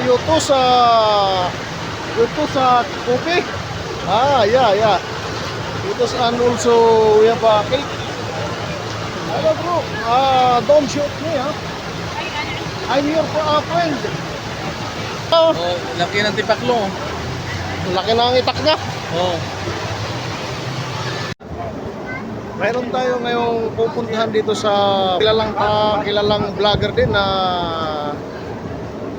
to sa you to sa Kopi. Ah, yeah, yeah. Is and also we have a cake. Hello bro. Ah, don't shoot me ha. I'm your uh, friend. Oh, Oh, laki ng tipaklo. laki na ang itak niya. Oh. Mayroon tayo ngayong pupuntahan dito sa kilalang pa, kilalang vlogger din na kilalang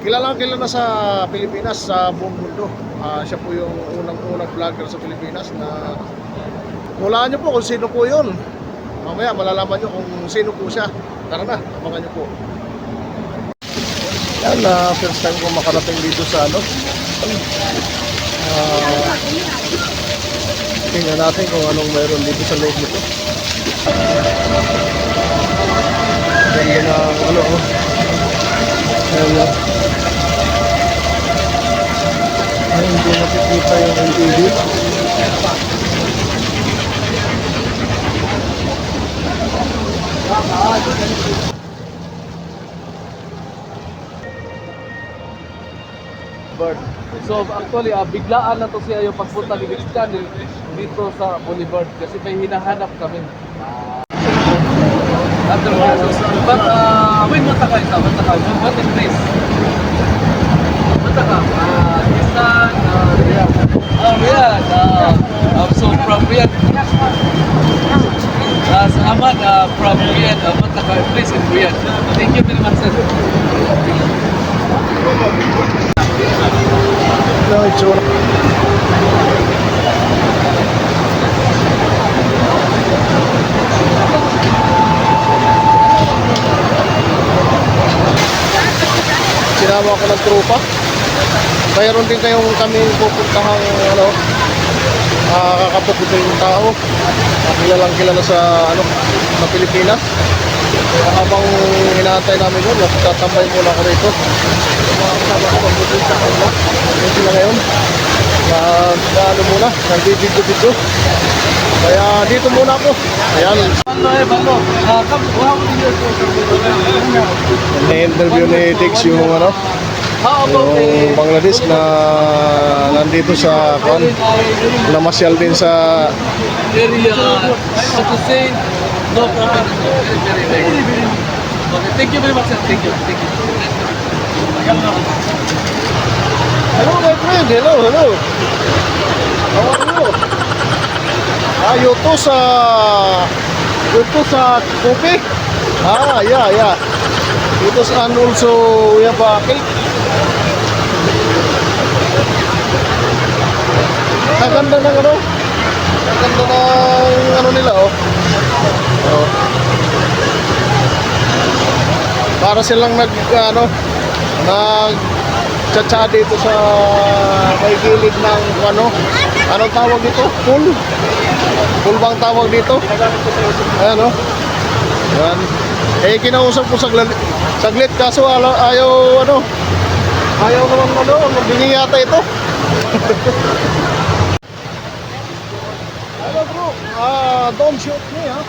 kilala sa Pilipinas sa buong mundo. Ah, siya po yung unang-unang vlogger sa Pilipinas na hulaan niyo po kung sino po yun. Mamaya malalaman niyo kung sino po siya. Tara na, abangan niyo po. Yan na first time ko makarating dito sa ano. Ah, tingnan natin kung anong meron dito sa loob nito. Ganda na ano oh. Ayan na. Ay, hindi nakikita yung LTV. Boulevard. So actually, ah, biglaan na to siya yung pagpunta ni Vince Channel dito sa Boulevard kasi may hinahanap kami. Otherwise, but uh, when mata ka ito? Mata ka? What is this? Mata ka? Uh, Islan, uh, Riyadh. Oh, Riyadh. Uh, um, so from Riyadh. Uh, Ahmad uh, from Riyadh. Mata ka? Please in Riyadh. Thank you very much, sir. Ano yung itsura? Sinama ko ng trupa. Mayroon din kayong kami pupuntahang ano, uh, kakapuputo yung tao. Uh, kilalang kilala sa ano, sa Pilipinas. Kaya habang inaantay namin yun, tatambay muna ako rito. Mga kasama ko magbutin sa kanila. Yun sila ngayon. Na, na ano muna, nagbibidyo-bidyo. Kaya dito muna ako. Ayan, na-interview ni Dix yung ano, yung Bangladesh na nandito sa kwan, namasyal din sa area? To say? No thank you very much. Thank you. Thank you. Hello my friend, hello, hello. How are you? Ah, you to sa you to sa Kopi? Ah, yeah, yeah. It is and also we have a cake. Ang ganda ng ano? Ang ganda ng ano nila, oh. oh. Para silang nag, ano, nag tsatsa dito sa may gilid ng ano, anong tawag dito? Pool? Pool bang tawag dito? Ayan, oh. Yan. Eh, kinausap ko saglit, saglit kaso ala, ayaw, ano, ayaw naman, ano, magbingi yata ito. Hello bro, ah, don't shoot me ha.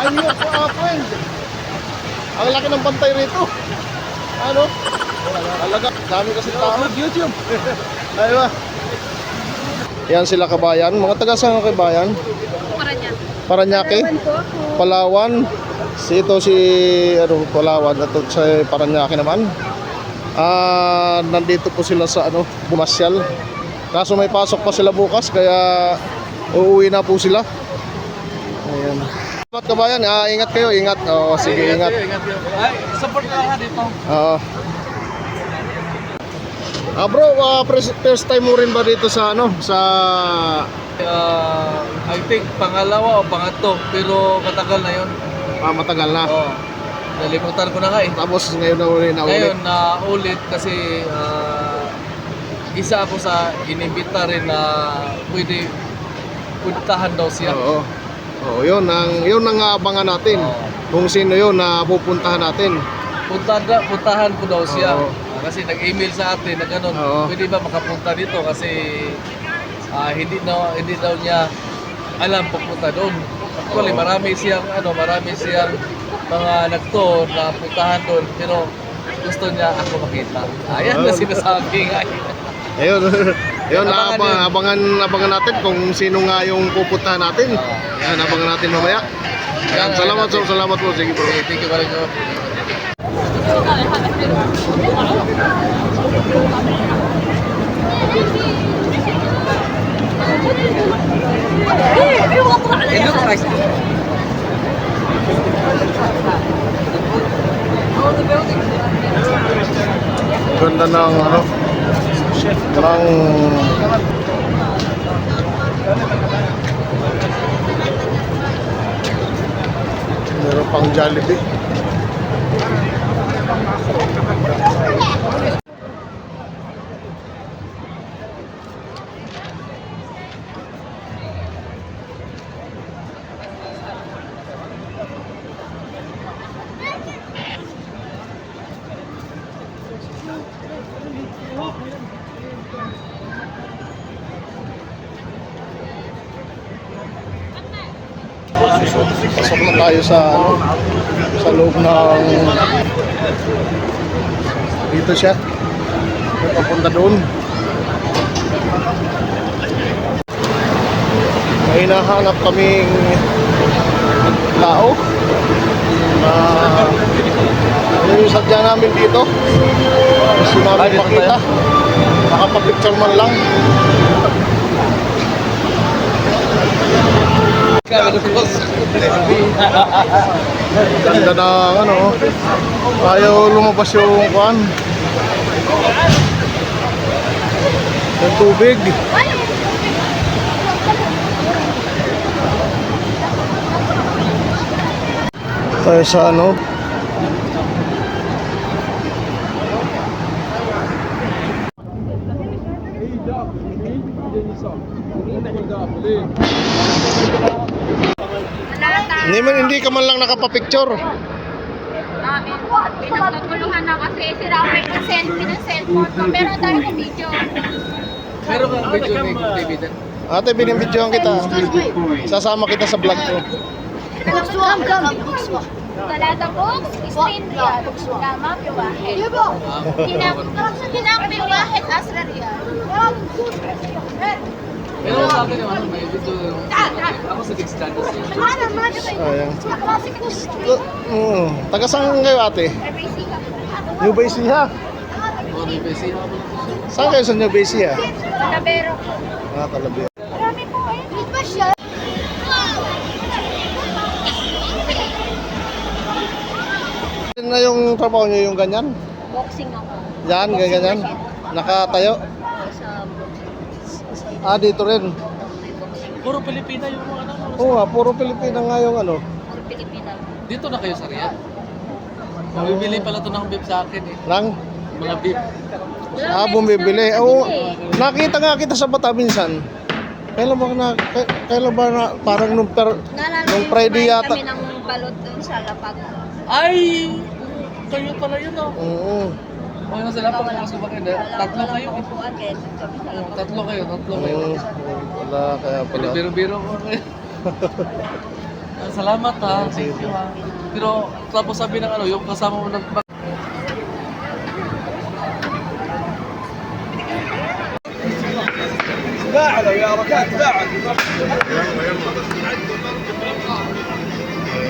I'm your uh, friend. Ang laki ng bantay rito. Ano? Talaga, dami kasi tao. YouTube. Ay ba? Yan sila kabayan. Mga taga ang kabayan? Paranya. Paranaque? ako. Palawan. Si ito si ano Palawan at sa Paranaque naman. Ah, nandito po sila sa ano, bumasyal. Kaso may pasok pa sila bukas kaya uuwi na po sila. Ayan. Salamat kabayan, ah, ingat kayo, ingat. Oo, sige, ingat. Ingat kayo. Ay, support ka ha dito. Oo. Ah bro, ah, first time mo rin ba dito sa ano, sa Uh, I think pangalawa o pangatlo, pero matagal na yun. Ah, matagal na? Oo. Nalimutan ko na nga eh. Tapos ngayon na uli na ulit. Ngayon na ulit kasi ah, isa ako sa inimbita rin na pwede puntahan daw siya. Oo. Oo, yun ang yun ang aabangan natin. Oo. Kung sino yun na pupuntahan natin. Puntahan, na- puntahan ko daw siya. Oo. Ah, kasi nag-email sa atin na ganun. Oo. Pwede ba makapunta dito kasi ah, hindi na hindi daw niya alam pupunta doon. Actually, marami siyang ano, marami siyang mga nagto na puntahan doon pero gusto niya ako makita. Ayan na sinasabi nga. Ayun. Ayun, Abangan abangan, yun. abangan, abangan natin kung sino nga yung pupuntahan natin. Yan, abangan natin mamaya. Yan, salamat, so, salamat po. Sige po. Okay, thank you very much. It looks nice. Ganda ng ano, ng meron pang Jollibee. Pasok na tayo sa ano, sa loob ng dito siya. Papunta doon. May hinahanap kaming tao na ano yung sadya namin dito. Gusto Ah, namin dito makita. Nakapapicture man lang. Ganda na ano, ayaw lumabas yung kuan. Yung tubig. Tayo sa ano, hindi, man, hindi ka man lang nakapapicture. namin. Pinagtutulungan na kasi si Rafael ng selfie ng cellphone ko. Pero tayo ng video. Meron kang video ni David. Ate, binibidyohan kita. Sasama kita sa vlog ko. Buksuan ka. Buksuan. Talata books, screen real. Lama, piwahet. Hinak, hinak, piwahet, asra real. Meron sa akin yung ano, may video. Ako sa Big Stand. Sayang. Oo. Taga saan kayo ate? New Bay Siha. Oh, may PC. Saan kayo sa New Bay Siha? Talabero. Ah, talabi. Marami po eh. Di ba siya? Yan na yung trabaho nyo yung ganyan? Boxing ako. Yan, ganyan. Nakatayo. Ah, dito rin. Puro Pilipina yung mga ano. Oo nga, puro Pilipina nga yung ano. Puro Pilipina. Dito na kayo sa Riyadh. Bumibili pala ito ng beef sa akin eh. Lang. Mga beef. Ah, bumibili. Oo, nakita nga kita sa bata minsan. Kailan ba na, kailan ba na, parang nung, per, nung Friday yata. kami ng balot dun sa lapag. Ay! Kayo pala yun oh. Oo. Ano sila pag mga sumakin? Tatlo kayo eh. Tatlo kayo, tatlo kayo. Oo. Wala, kaya pala. Biro-biro ko kayo. Ah, Salamat ha. Thank you ha. Pero tapos sabi ng ano, yung kasama mo nag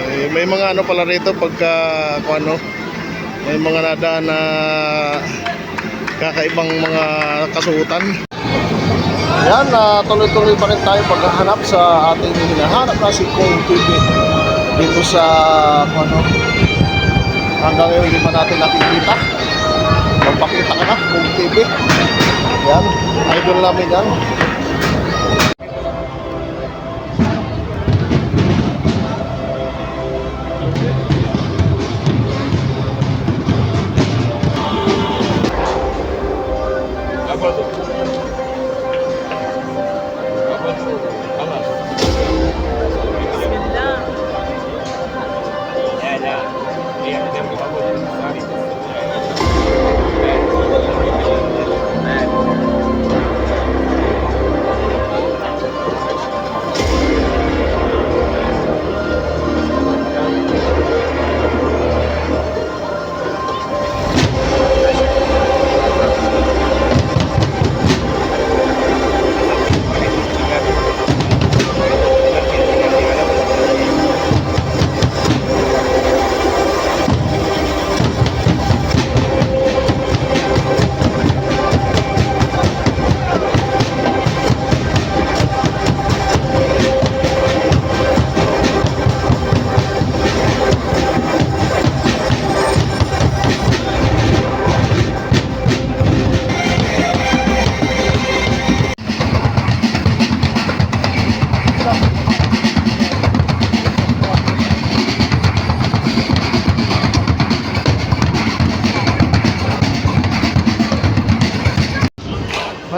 Eh, may mga ano pala rito pagka ano, may mga nadaan na kakaibang mga kasuotan. Yan, na tuloy-tuloy pa rin tayo paghahanap sa ating hinahanap na si Kung TV dito sa ano, hanggang ngayon hindi pa natin nakikita. Magpakita ka na, Kung TV. Yan, idol namin yan.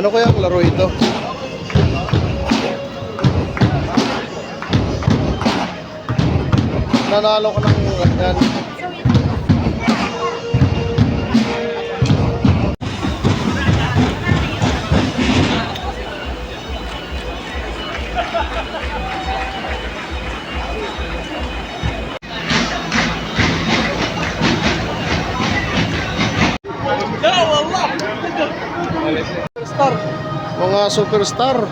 Ano kaya ang laro ito? Nanalo ka ng ganyan. Mga superstar.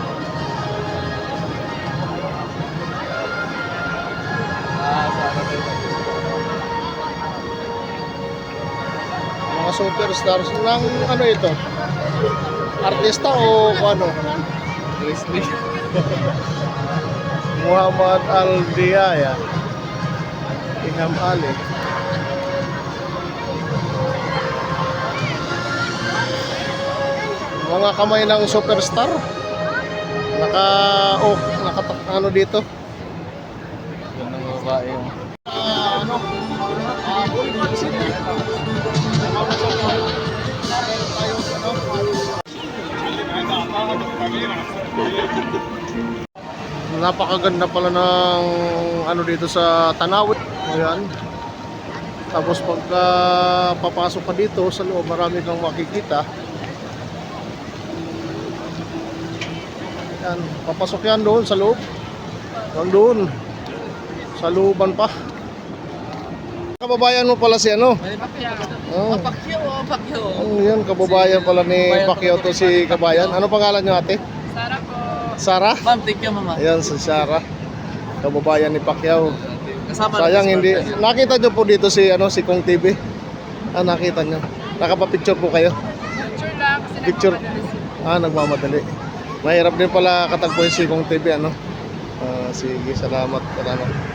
Mga superstars ng ano ito? Artista o ano? Wrestling. Muhammad Al-Diaya. Ingham Ali. Mga kamay ng superstar. Naka oh, naka ano dito? Yan ang babae yung... ano? Napakaganda pala ng ano dito sa Tanawit. Ayan. Tapos pagka papasok ka dito sa loob, marami kang makikita. Yan, papasok yan doon sa loob. Hanggang doon. Sa looban pa. Kababayan mo pala si ano? Oh. Pacquiao, oh, Pacquiao. Oh, yan, kababayan pala ni Pacquiao to si Kabayan. Ano pangalan niyo ate? Sarap po. Sarah? Ma'am, thank you, mama. Ayan, si Sarah. Kababayan ni Pacquiao. Kasama Sayang hindi. Nakita niyo po dito si ano si Kong TV. Ah, nakita niyo. Nakapa-picture po kayo. Picture lang kasi Picture. Ah, nagmamadali. Mahirap din pala katagpuin si Kong TV ano. Ah, sige, salamat. Salamat.